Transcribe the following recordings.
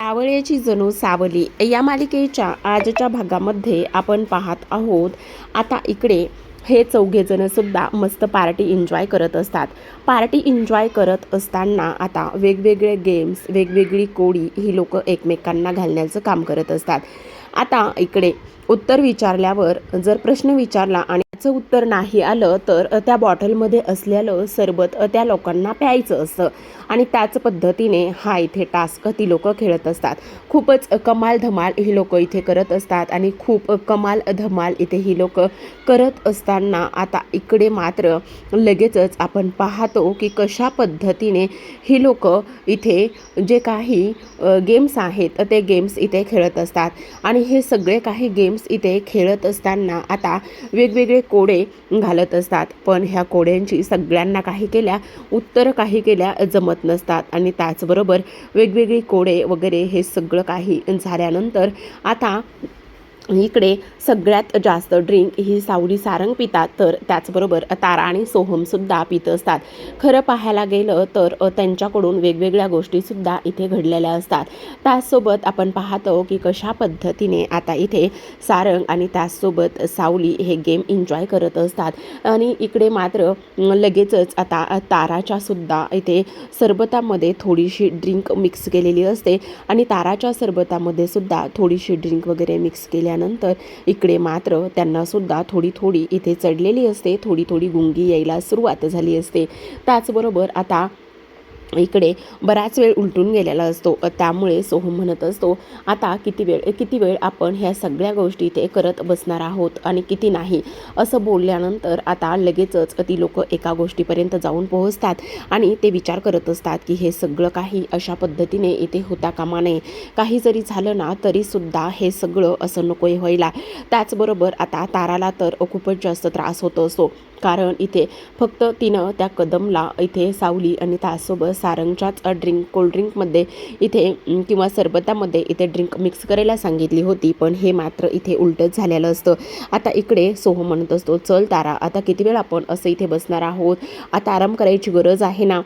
सावळ्याची जणू सावली. या मालिकेच्या आजच्या भागामध्ये आपण पाहत आहोत आता इकडे हे चौघेजण सुद्धा मस्त पार्टी एन्जॉय करत असतात. पार्टी एन्जॉय करत असताना आता वेगवेगळे गेम्स वेगवेगळी कोडी ही लोक एकमेकांना घालण्याचं काम करत असतात. आता इकडे उत्तर विचारल्यावर जर प्रश्न विचारला आणि त्याचं उत्तर नाही आलं तर त्या बॉटलमध्ये असलेलं सरबत त्या लोकांना प्यायचं असतं. आणि त्याच पद्धतीने हा इथे टास्क ती लोक खेळत असतात. खूपच कमाल धमाल ही लोक इथे करत असतात आणि खूप कमाल धमाल इथे ही लोक करत असताना आता इकडे मात्र लगेचच आपण पाहतो की कशा पद्धतीने ही लोक इथे जे काही गेम्स आहेत ते गेम्स इथे खेळत असतात. आणि हे सगळे काही गेम्स इथे खेळत असताना आता वेगवेगळे कोडे घालत असतात. पण ह्या कोड्यांची सगळ्यांना काही केल्या उत्तर काही केल्या जमत नसतात. आणि त्याचबरोबर वेगवेगळी कोडे वगैरे हे सगळं काही झाल्यानंतर आता इकडे सगळ्यात जास्त ड्रिंक ही सावली सारंग पितात तर त्याचबरोबर तारा आणि सोहमसुद्धा पित असतात. खरं पाहायला गेलं तर त्यांच्याकडून वेगवेगळ्या गोष्टीसुद्धा इथे घडलेल्या असतात. त्याचसोबत आपण पाहतो की कशा पद्धतीने आता इथे सारंग आणि त्याचसोबत सावली हे गेम एन्जॉय करत असतात. आणि इकडे मात्र लगेचच आता ताराच्यासुद्धा इथे सरबतामध्ये थोडीशी ड्रिंक मिक्स केलेली असते. आणि ताराच्या सरबतामध्ये सुद्धा थोडीशी ड्रिंक वगैरे मिक्स केल्यानंतर इकडे मात्र त्यांना सुद्धा थोडी थोडी इथे चढलेली असते थोडी थोडी गुंगी यायला सुरुवात झाली असते. त्याचबरोबर आता इकडे बराच वेळ उलटून गेलेला असतो. त्यामुळे सोहम म्हणत असतो आता किती वेळ किती वेळ आपण ह्या सगळ्या गोष्टी इथे करत बसणार आहोत आणि किती नाही? असं बोलल्यानंतर आता लगेचच ती लोक एका गोष्टीपर्यंत जाऊन पोहोचतात आणि ते विचार करत असतात की हे सगळं काही अशा पद्धतीने इथे होता कामा नये. काही जरी झालं ना तरीसुद्धा हे सगळं असं नको व्हायला. त्याचबरोबर आता ताराला तर खूपच जास्त त्रास होत असतो. कारण इथे फक्त तिनं त्या कदमला इथे सावली आणि त्यासोबत सारंगच्याच ड्रिंक कोल्ड्रिंकमध्ये इथे किंवा सरबतामध्ये इथे ड्रिंक मिक्स करायला सांगितली होती पण हे मात्र इथे उलटच झालेलं असतं. आता इकडे सोह म्हणत असतो चल तारा आता किती वेळ आपण असं इथे बसणार आहोत? आता आराम करायची गरज आहे ना?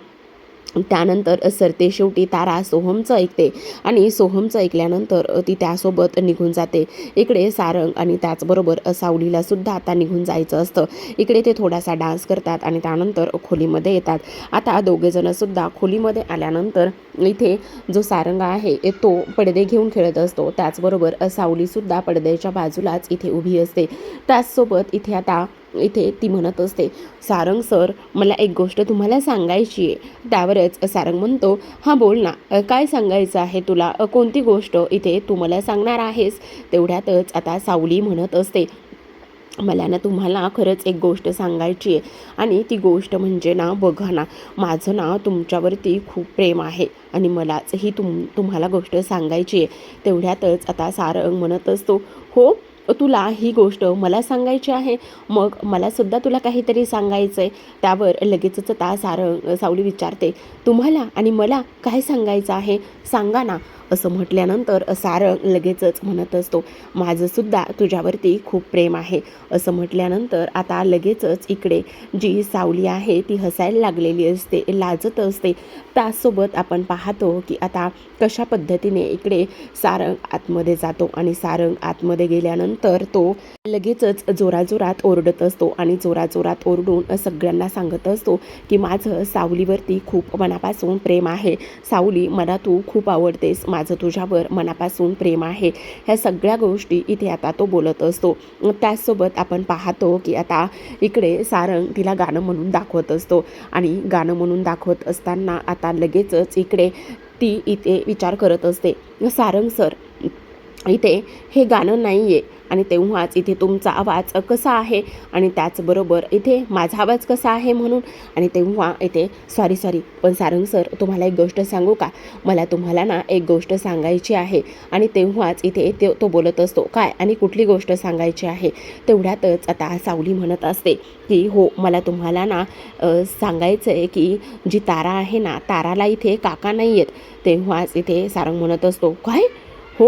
त्यानंतर सरते शेवटी तारा सोहमचं ऐकते आणि सोहमचं ऐकल्यानंतर ती त्यासोबत निघून जाते. इकडे सारंग आणि त्याचबरोबर सावलीला सुद्धा आता निघून जायचं असतं. इकडे ते थोडासा डान्स करतात आणि त्यानंतर खोलीमध्ये येतात. आता दोघेजणंसुद्धा खोलीमध्ये आल्यानंतर इथे जो सारंग आहे तो पडदे घेऊन खेळत असतो. त्याचबरोबर सावलीसुद्धा पडद्याच्या बाजूलाच इथे उभी असते. त्याचसोबत इथे आता इथे ती म्हणत असते सारंग सर मला एक गोष्ट तुम्हाला सांगायची आहे. त्यावरच सारंग म्हणतो हां बोल ना काय सांगायचं आहे तुला? कोणती गोष्ट इथे तू मला सांगणार आहेस? तेवढ्यातच आता सावली म्हणत असते मला ना तुम्हाला खरंच एक गोष्ट सांगायची आहे आणि ती गोष्ट म्हणजे ना बघा ना माझं ना तुमच्यावरती खूप प्रेम आहे आणि मलाच ही तुम तुम्हाला गोष्ट सांगायची आहे. तेवढ्यातच आता सारंग म्हणत असतो हो तुला ही गोष्ट मला सांगायची आहे मग मलासुद्धा तुला काहीतरी सांगायचं आहे त्यावर लगेचच ता सारंग सावली विचारते तुम्हाला आणि मला काय सांगायचं आहे? सांगा ना. असं म्हटल्यानंतर सारंग लगेचच म्हणत असतो माझंसुद्धा तुझ्यावरती खूप प्रेम आहे. असं म्हटल्यानंतर आता लगेचच इकडे जी सावली आहे ती हसायला लागलेली असते लाजत असते. त्याचसोबत आपण पाहतो की आता कशा पद्धतीने इकडे सारंग आतमध्ये जातो आणि सारंग आतमध्ये गेल्यानंतर तो लगेचच जोराजोरात ओरडत असतो आणि जोराजोरात ओरडून सगळ्यांना सांगत असतो की माझं सावलीवरती खूप मनापासून प्रेम आहे. सावली मला तू खूप आवडतेस. माझं तुझ्यावर मनापासून प्रेम आहे. ह्या सगळ्या गोष्टी इथे आता तो बोलत असतो. त्याचसोबत आपण पाहतो की आता इकडे सारंग तिला गाणं म्हणून दाखवत असतो. आणि गाणं म्हणून दाखवत असताना आता लगेचच इकडे ती इथे विचार करत असते. सारंग सर इथे हे गाणं नाही आहे आणि तेव्हाच इथे तुमचा आवाज कसा आहे? आणि त्याचबरोबर इथे माझा आवाज कसा आहे म्हणून? आणि तेव्हा इथे सॉरी सॉरी पण सारंग सर तुम्हाला एक गोष्ट सांगू का? मला तुम्हाला ना एक गोष्ट सांगायची आहे. आणि तेव्हाच इथे ते तो बोलत असतो काय? आणि कुठली गोष्ट सांगायची आहे? तेवढ्यातच आता सावली म्हणत असते की हो मला तुम्हाला ना सांगायचं आहे की जी तारा आहे ना ताराला इथे काका नाही आहेत तेव्हाच इथे सारंग म्हणत असतो काय? हो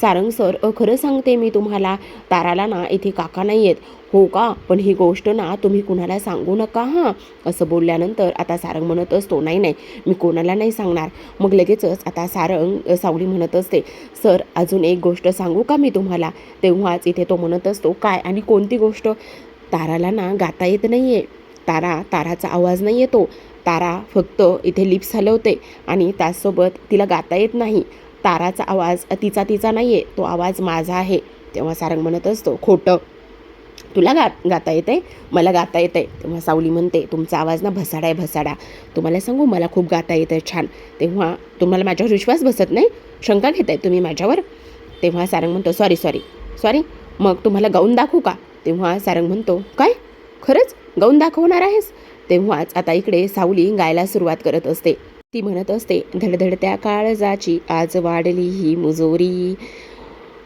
सारंग सर खरं सांगते मी तुम्हाला ताराला ना इथे काका नाही आहेत हो का? पण ही गोष्ट ना तुम्ही कुणाला सांगू नका हां? असं बोलल्यानंतर आता सारंग म्हणत असतो नाही नाही मी कोणाला नाही सांगणार. मग लगेचच आता सारंग सावली म्हणत असते सर अजून एक गोष्ट सांगू का मी तुम्हाला? तेव्हाच इथे तो म्हणत असतो काय आणि कोणती गोष्ट? ताराला ना गाता येत नाही आहे तारा ताराचा आवाज नाही येतो तारा फक्त इथे लिप्स हलवते आणि त्याचसोबत तिला गाता येत नाही. ताराचा आवाज तिचा तिचा नाही आहे तो आवाज माझा आहे. तेव्हा सारंग म्हणत असतो खोटं. तुला गा गाता येते मला गाता येते तेव्हा सावली म्हणते तुमचा आवाज ना भसाडा आहे भसाडा. तुम्हाला सांगू मला खूप गाता येतं छान. तेव्हा तुम्हाला माझ्यावर विश्वास बसत नाही? शंका घेताय तुम्ही माझ्यावर? तेव्हा सारंग म्हणतो सॉरी सॉरी. सॉरी. मग तुम्हाला गाऊन दाखवू का? तेव्हा सारंग म्हणतो काय? खरंच? गाऊन दाखवणार आहेस? तेव्हाच आता इकडे सावली गायला सुरुवात करत असते. ती म्हणत असते धडधडत्या काळजाची आज वाढली ही मुजोरी.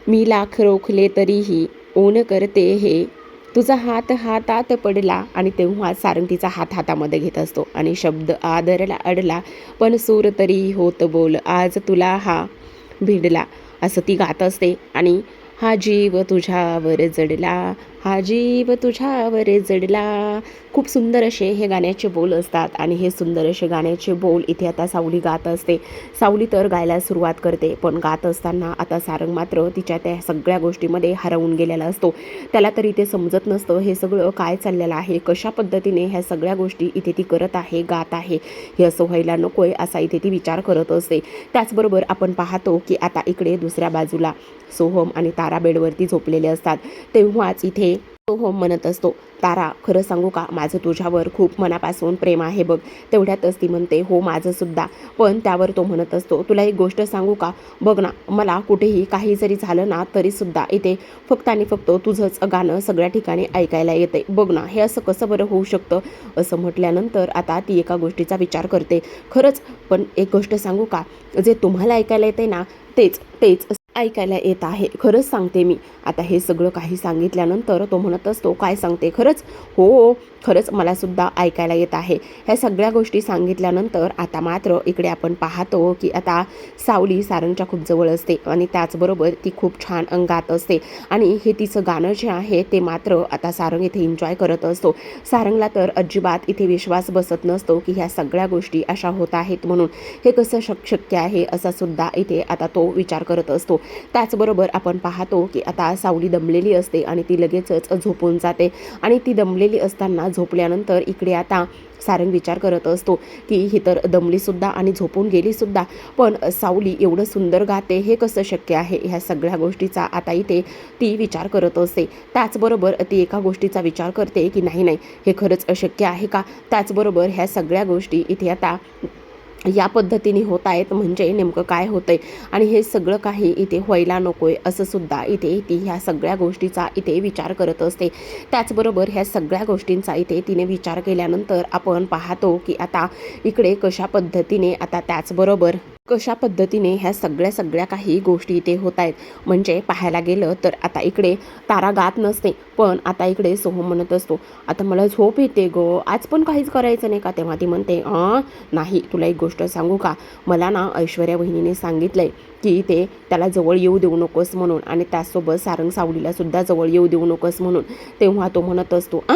मी लाख रोखले तरीही ओन करते हे. तुझा हात हातात पडला आणि तेव्हा सारंग तिचा हात हातामध्ये घेत असतो आणि शब्द आदरला अडला पण सूर तरी होत बोल आज तुला हा भिडला असं ती गात असते आणि हा जीव तुझ्यावर जडला हा जीव तुझ्यावर जडला. खूप सुंदर असे हे गाण्याचे बोल असतात आणि हे सुंदर असे गाण्याचे बोल इथे आता सावली गात असते. सावली तर गायला सुरुवात करते पण गात असताना आता सारंग मात्र तिच्या त्या सगळ्या गोष्टीमध्ये हरवून गेलेला असतो. त्याला तर इथे समजत नसतं हे सगळं काय चाललेलं आहे कशा पद्धतीने ह्या सगळ्या गोष्टी इथे ती करत आहे गात आहे हे असं व्हायला नकोय असा इथे ती विचार करत असते. त्याचबरोबर आपण पाहतो की आता इकडे दुसऱ्या बाजूला सोहम आणि ता तारा बेडवरती झोपलेले असतात. तेव्हाच इथे होम म्हणत असतो तारा खरं सांगू का? माझं तुझ्यावर खूप मनापासून प्रेम आहे बघ. तेवढ्यातच ती म्हणते हो माझं सुद्धा. पण त्यावर तो म्हणत असतो तुला एक गोष्ट सांगू का? बघ ना मला कुठेही काही जरी झालं ना तरीसुद्धा इथे फक्त आणि फक्त तुझंच गाणं सगळ्या ठिकाणी ऐकायला येते बघ ना हे असं कसं बरं होऊ शकतं? असं म्हटल्यानंतर आता ती एका गोष्टीचा विचार करते. खरंच पण एक गोष्ट सांगू का? जे तुम्हाला ऐकायला येते ना तेच तेच ऐकायला येत आहे. खरंच सांगते मी. आता हे सगळं काही सांगितल्यानंतर तो म्हणत असतो काय सांगते खरंच? हो, हो खरंच मला सुद्धा ऐकायला येत आहे. ह्या सगळ्या गोष्टी सांगितल्यानंतर आता मात्र इकडे आपण पाहतो की आता सावली सारंगच्या खूप जवळ असते आणि त्याचबरोबर ती खूप छान अंगात असते. आणि हे तिचं गाणं जे आहे ते मात्र आता सारंग इथे एन्जॉय करत असतो. सारंगला तर अजिबात इथे विश्वास बसत नसतो की ह्या सगळ्या गोष्टी अशा होत आहेत म्हणून. हे कसं शक शक्य आहे असा सुद्धा इथे आता तो विचार करत असतो. त्याचबरोबर आपण पाहतो की आता सावली दमलेली असते आणि ती लगेचच झोपून जाते. आणि ती दमलेली असताना झोपल्यानंतर इकडे आता सारंग विचार करत असतो की ही तर दमलीसुद्धा आणि झोपून गेलीसुद्धा पण सावली एवढं सुंदर गाते हे कसं शक्य आहे? ह्या सगळ्या गोष्टीचा आता इथे ती विचार करत असते. त्याचबरोबर ती एका गोष्टीचा विचार करते की नाही नाही हे खरंच अशक्य आहे का? त्याचबरोबर ह्या सगळ्या गोष्टी इथे आता या पद्धतीने होत आहेत म्हणजे नेमकं काय होतं आहे आणि हे सगळं काही इथे व्हायला नको असं सुद्धा इथे ती ह्या सगळ्या गोष्टीचा इथे विचार करत असते. त्याचबरोबर ह्या सगळ्या गोष्टींचा इथे तिने विचार केल्यानंतर आपण पाहतो की आता इकडे कशा पद्धतीने आता त्याचबरोबर कशा पद्धतीने ह्या सगळ्या सगळ्या काही गोष्टी इथे होत आहेत? म्हणजे पाहायला गेलं तर आता इकडे तारा गात नसते पण आता इकडे सोहम म्हणत असतो. आता मला झोप येते ग. आज पण काहीच करायचं नाही का? तेव्हा ती म्हणते हां नाही तुला एक गोष्ट सांगू का? मला ना ऐश्वर्या बहिणीने आहे की ते त्याला जवळ येऊ देऊ नकोस म्हणून आणि त्याचसोबत सारंग सावलीलासुद्धा जवळ येऊ देऊ नकोस म्हणून. तेव्हा तो म्हणत असतो आ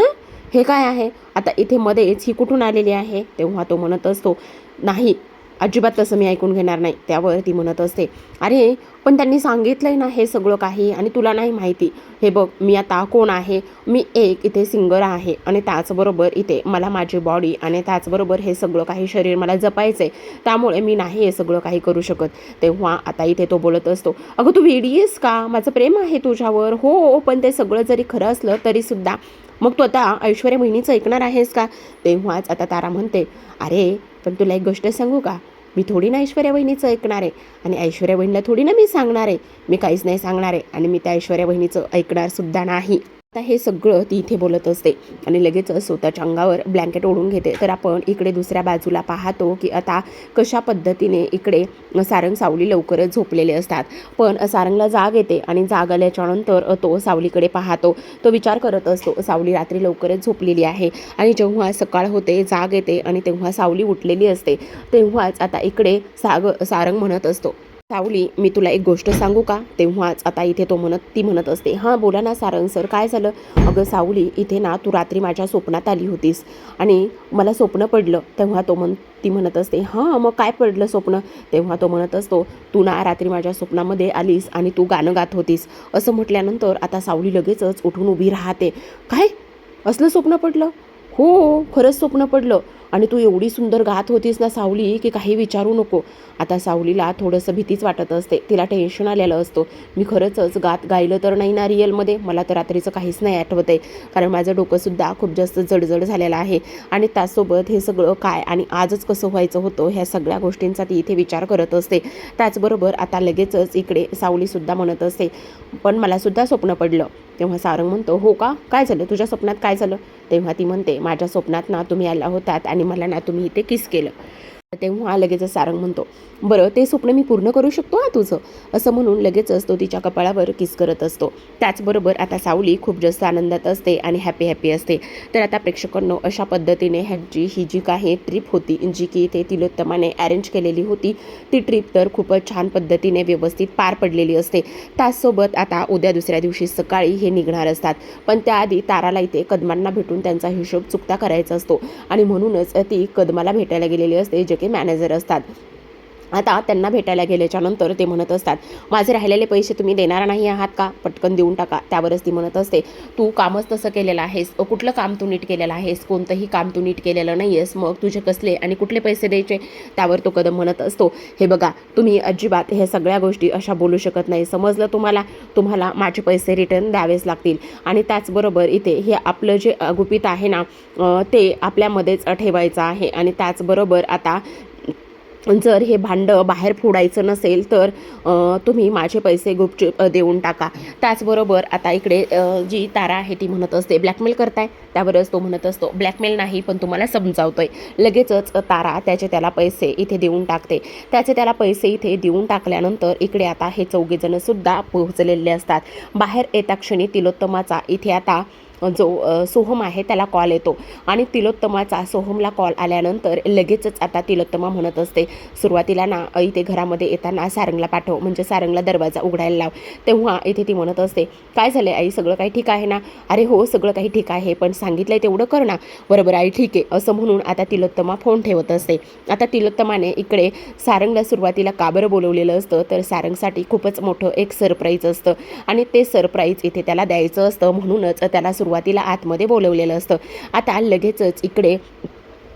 हे काय आहे? आता इथे मध्येच ही कुठून आलेली आहे? तेव्हा तो म्हणत असतो नाही अजिबात तसं मी ऐकून घेणार नाही. त्यावर ती म्हणत असते अरे पण त्यांनी सांगितलंय ना हे सगळं काही आणि तुला नाही माहिती. हे बघ मी आता कोण आहे? मी एक इथे सिंगर आहे आणि त्याचबरोबर इथे मला माझी बॉडी आणि त्याचबरोबर हे सगळं काही शरीर मला जपायचं आहे त्यामुळे मी नाही हे सगळं काही करू शकत. तेव्हा आता इथे तो बोलत असतो अगं तू वेडी आहेस का? माझं प्रेम आहे तुझ्यावर. हो पण ते सगळं जरी खरं असलं तरीसुद्धा मग तू आता ऐश्वर्या बहिणीचं ऐकणार आहेस का? तेव्हाच आता तारा म्हणते अरे पण तुला एक गोष्ट सांगू का? मी थोडी ना ऐश्वर्या बहिणीचं ऐकणार आहे आणि ऐश्वर्या बहिणीला थोडी ना मी सांगणार आहे. मी काहीच नाही सांगणार आहे आणि मी त्या ऐश्वर्या बहिणीचं ऐकणार सुद्धा नाही. आता हे सगळं ती इथे बोलत असते आणि लगेच स्वतःच्या अंगावर ब्लँकेट ओढून घेते. तर आपण इकडे दुसऱ्या बाजूला पाहतो की आता कशा पद्धतीने इकडे सारंग सावली लवकरच झोपलेले असतात. पण सारंगला जाग येते आणि जाग आल्याच्यानंतर तो सावलीकडे पाहतो. तो विचार करत असतो सावली रात्री लवकरच झोपलेली आहे आणि जेव्हा सकाळ होते जाग येते आणि तेव्हा सावली उठलेली असते तेव्हाच आता इकडे साग सारंग म्हणत असतो. सावली मी तुला एक गोष्ट सांगू का? तेव्हाच आता इथे तो म्हणत ती म्हणत असते हां बोला ना सारंग सर काय झालं? अगं सावली इथे ना तू रात्री माझ्या स्वप्नात आली होतीस आणि मला स्वप्न पडलं. तेव्हा तो म्हण ती म्हणत असते हां मग काय पडलं स्वप्न? तेव्हा तो म्हणत असतो तू ना रात्री माझ्या स्वप्नामध्ये आलीस आणि तू गाणं गात होतीस. असं म्हटल्यानंतर आता सावली लगेचच उठून उभी राहते. काय? असलं स्वप्न पडलं? हो, हो खरंच स्वप्न पडलं. आणि तू एवढी सुंदर गात होतीस ना सावली की काही विचारू नको. आता सावलीला थोडंसं भीतीच वाटत असते. तिला टेन्शन आलेलं असतो. मी खरंचच गात गायलं तर नाही ना रिअलमध्ये? मला तर रात्रीचं काहीच नाही आठवत आहे कारण माझं डोकंसुद्धा खूप जास्त जडजड झालेलं आहे. आणि त्याचसोबत हे सगळं काय आणि आजच कसं व्हायचं होतं ह्या सगळ्या गोष्टींचा ती इथे विचार करत असते. त्याचबरोबर आता लगेचच इकडे सावलीसुद्धा म्हणत असते. पण मलासुद्धा स्वप्न पडलं. तेव्हा सारंग म्हणतो हो का? काय झालं? तुझ्या स्वप्नात काय झालं? तेव्हा ती म्हणते माझ्या स्वप्नात ना तुम्ही आला होतात आणि मला ना तुम्ही इथे किस केलं. तेव्हा लगेचच सारंग म्हणतो बरं ते स्वप्न मी पूर्ण करू शकतो हा तुझं? असं म्हणून लगेचच तो तिच्या कपाळावर किस करत असतो. त्याचबरोबर आता सावली खूप जास्त आनंदात असते आणि हॅपी हॅपी असते. तर आता प्रेक्षकांनो अशा पद्धतीने ह्यांची ही जी काही ट्रिप होती जी की इथे तिलोत्तमाने अरेंज केलेली होती ती ट्रिप तर खूपच छान पद्धतीने व्यवस्थित पार पडलेली असते. त्याचसोबत आता उद्या दुसऱ्या दिवशी सकाळी हे निघणार असतात. पण त्याआधी ताराला इथे कदमांना भेटून त्यांचा हिशोब चुकता करायचा असतो. आणि म्हणूनच ती कदमाला भेटायला गेलेली असते जे की मॅनेजर असतात. आता त्यांना भेटायला गेल्याच्यानंतर ते म्हणत असतात माझे राहिलेले पैसे तुम्ही देणार नाही आहात का? पटकन देऊन टाका. त्यावरच ती म्हणत असते तू कामच तसं केलेलं आहेस कुठलं काम तू नीट केलेलं आहेस? कोणतंही काम तू नीट केलेलं नाही आहेस मग तुझे कसले आणि कुठले पैसे द्यायचे? त्यावर तो कदम म्हणत असतो हे बघा तुम्ही अजिबात हे सगळ्या गोष्टी अशा बोलू शकत नाही. समजलं तुम्हाला? तुम्हाला माझे पैसे रिटर्न द्यावेच लागतील. आणि त्याचबरोबर इथे हे आपलं जे गुपित आहे ना ते आपल्यामध्येच ठेवायचं आहे. आणि त्याचबरोबर आता जर हे भांडं बाहेर फोडायचं नसेल तर तुम्ही माझे पैसे गुपचूप देऊन टाका. त्याचबरोबर आता इकडे जी तारा आहे ती म्हणत असते ब्लॅकमेल करताय? त्यावरच तो म्हणत असतो ब्लॅकमेल नाही पण तुम्हाला समजावतोय. लगेचच तारा त्याचे त्याला पैसे इथे देऊन टाकते. त्याचे त्याला पैसे इथे देऊन टाकल्यानंतर इकडे आता हे चौघेजणंसुद्धा पोहोचलेले असतात. बाहेर येता क्षणी तिलोत्तमाचा इथे आता जो सोहम आहे त्याला कॉल येतो. आणि तिलोत्तमाचा सोहमला कॉल आल्यानंतर लगेचच आता तिलोत्तमा म्हणत असते सुरुवातीला ना इथे घरामध्ये येताना सारंगला पाठव म्हणजे सारंगला दरवाजा उघडायला लाव. तेव्हा इथे ती म्हणत असते काय झालं आई? सगळं काही ठीक आहे ना? अरे हो सगळं काही ठीक आहे पण सांगितलंय तेवढं कर ना. बरोबर आई ठीक आहे असं म्हणून आता तिलोत्तमा फोन ठेवत असते. आता तिलोत्तमाने इकडे सारंगला सुरुवातीला का बरं बोलवलेलं असतं? तर सारंगसाठी खूपच मोठं एक सरप्राईज असतं. आणि ते सरप्राईज इथे त्याला द्यायचं असतं म्हणूनच त्याला सुरुवातीला आतमध्ये बोलवलेलं असतं. आता लगेचच इकडे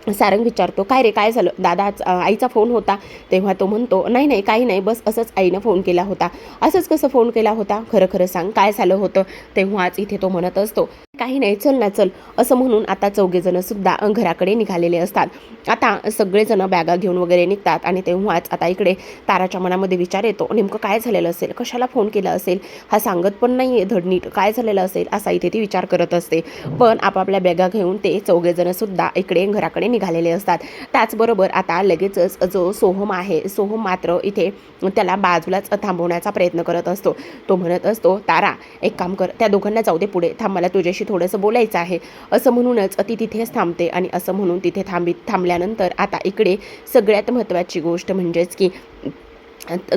सारंग विचारतो काय रे काय झालं? दादा आईचा फोन होता. तेव्हा तो म्हणतो नाही नाही काही नाही बस असंच आईनं फोन केला होता. असंच कसं फोन केला होता? खरं खरं सांग काय झालं होतं? तेव्हाच इथे तो म्हणत असतो काही नाही चल ना चल. असं म्हणून आता चौघेजण सुद्धा घराकडे निघालेले असतात. आता सगळेजण बॅगा घेऊन वगैरे निघतात आणि तेव्हाच आता इकडे ताराच्या मनामध्ये विचार येतो नेमकं काय झालेलं असेल? कशाला फोन केला असेल? हा सांगत पण नाही आहे धडनीट काय झालेलं असेल? असा इथे ती विचार करत असते. पण आपापल्या बॅगा घेऊन ते चौघेजण सुद्धा इकडे घराकडे निघालेले असतात. त्याचबरोबर आता लगेचच जो सोहम आहे सोहम मात्र इथे त्याला बाजूलाच थांबवण्याचा प्रयत्न करत असतो. तो म्हणत असतो तारा एक काम कर त्या दोघांना जाऊ दे पुढे. थांब मला तुझ्याशी थोडंसं बोलायचं आहे. असं म्हणूनच ती तिथेच थांबते आणि असं म्हणून तिथे थांबी थांबल्यानंतर आता इकडे सगळ्यात महत्त्वाची गोष्ट म्हणजेच की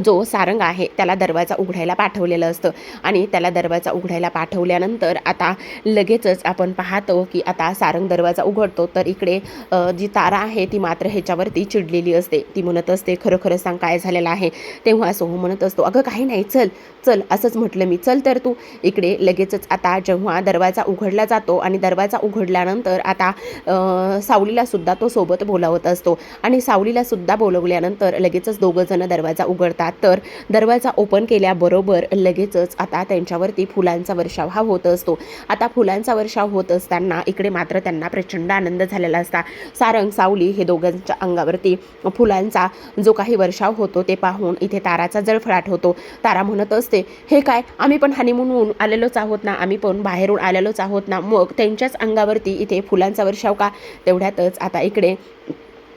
जो सारंग आहे त्याला दरवाजा उघडायला पाठवलेलं असतं. आणि त्याला दरवाजा उघडायला पाठवल्यानंतर आता लगेचच आपण पाहतो की आता सारंग दरवाजा उघडतो. तर इकडे जी तारा आहे ती मात्र ह्याच्यावरती चिडलेली असते. ती म्हणत असते खरं खरं सांग काय झालेलं आहे? तेव्हा सोहू म्हणत असतो अगं काही नाही चल चल असंच म्हटलं मी. चल तर तू. इकडे लगेचच आता जेव्हा दरवाजा उघडला जातो आणि दरवाजा उघडल्यानंतर आता सावलीलासुद्धा सावलीला सुद्धा तो सोबत बोलावत असतो. आणि सावलीला सुद्धा बोलवल्यानंतर लगेचच दोघं जण दरवाजा उघडतात. तर दरवाजा ओपन केल्याबरोबर लगेचच आता त्यांच्यावरती फुलांचा वर्षाव हा होत असतो. आता फुलांचा वर्षाव होत असताना इकडे मात्र त्यांना प्रचंड आनंद झालेला असता. सारंग सावली हे दोघांच्या अंगावरती फुलांचा जो काही वर्षाव होतो ते पाहून इथे ताराचा जळफळाट होतो. तारा म्हणत असते हे काय आम्ही पण हनीमूनहून आलेलोच आहोत ना? आम्ही पण बाहेरून आलेलोच आहोत ना? मग त्यांच्याच अंगावरती इथे फुलांचा वर्षाव का? तेवढ्यातच आता इकडे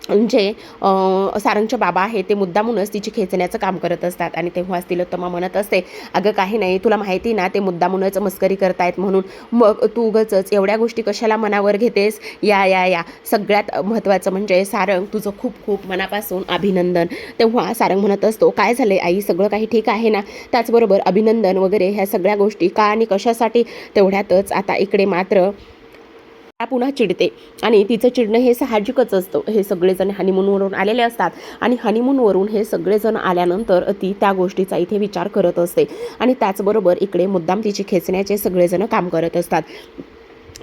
जे सारंगच्या सारंगचे बाबा आहे ते मुद्दामूनच तिची खेचण्याचं काम करत असतात आणि तेव्हाच तिलोत्तमा म्हणत असते अगं काही नाही तुला माहिती ना ते मुद्दामूनच मस्करी करतायत म्हणून. मग तू उगच एवढ्या गोष्टी कशाला मनावर घेतेस? या या या. सगळ्यात महत्त्वाचं म्हणजे सारंग तुझं खूप खूप मनापासून अभिनंदन. तेव्हा सारंग म्हणत असतो काय झालं आई? सगळं काही ठीक आहे ना? त्याचबरोबर अभिनंदन वगैरे ह्या सगळ्या गोष्टी का आणि कशासाठी? तेवढ्यातच आता इकडे मात्र पुन्हा चिडते. आणि तिचं चिडणं हे साहजिकच असतं. हे सगळेजण हनीमूनवरून आलेले असतात. आणि हनीमूनवरून हे सगळेजण आल्यानंतर ती त्या गोष्टीचा इथे विचार करत असते. आणि त्याचबरोबर इकडे मुद्दाम तिची खेचण्याचे सगळेजण काम करत असतात.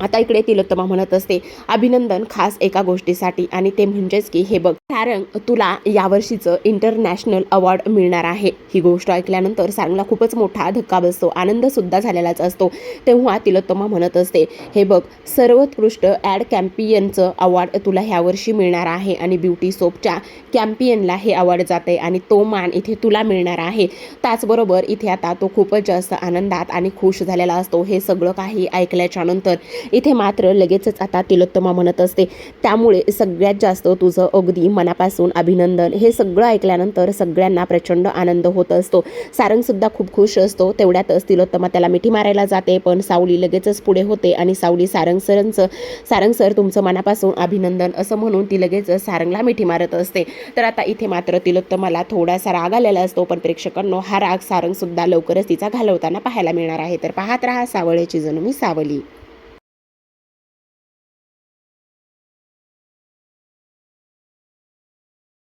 आता इकडे तिलोत्तमा म्हणत असते अभिनंदन खास एका गोष्टीसाठी. आणि ते म्हणजेच की हे बघ सारंग तुला यावर्षीचं इंटरनॅशनल अवॉर्ड मिळणार आहे. ही गोष्ट ऐकल्यानंतर सारंगला खूपच मोठा धक्का बसतो. आनंदसुद्धा झालेलाच असतो. तेव्हा तिलोत्तमा म्हणत असते हे बघ सर्वोत्कृष्ट ॲड कॅम्पियनचं अवॉर्ड तुला ह्यावर्षी मिळणार आहे आणि ब्युटी सोपच्या कॅम्पियनला हे अवॉर्ड जाते आणि तो मान इथे तुला मिळणार आहे. त्याचबरोबर इथे आता तो खूपच जास्त आनंदात आणि खुश झालेला असतो. हे सगळं काही ऐकल्याच्या नंतर इथे मात्र लगेचच आता तिलोत्तमा म्हणत असते त्यामुळे सगळ्यात जास्त तुझं अगदी मनापासून अभिनंदन. हे सगळं ऐकल्यानंतर सगळ्यांना प्रचंड आनंद होत असतो. सारंगसुद्धा खूप खुश असतो. तेवढ्यातच तिलोत्तमा त्याला मिठी मारायला जाते पण सावली लगेचच पुढे होते आणि सावली सारंग सरांचं सारंग सर तुमचं मनापासून अभिनंदन असं म्हणून ती लगेच सारंगला मिठी मारत असते. तर आता इथे मात्र तिलोत्तमाला थोडासा राग आलेला असतो पण प्रेक्षकांनो हा राग सारंगसुद्धा लवकरच तिचा घालवताना पाहायला मिळणार आहे. तर पाहत राहा सावळ्याची जणू मी सावली.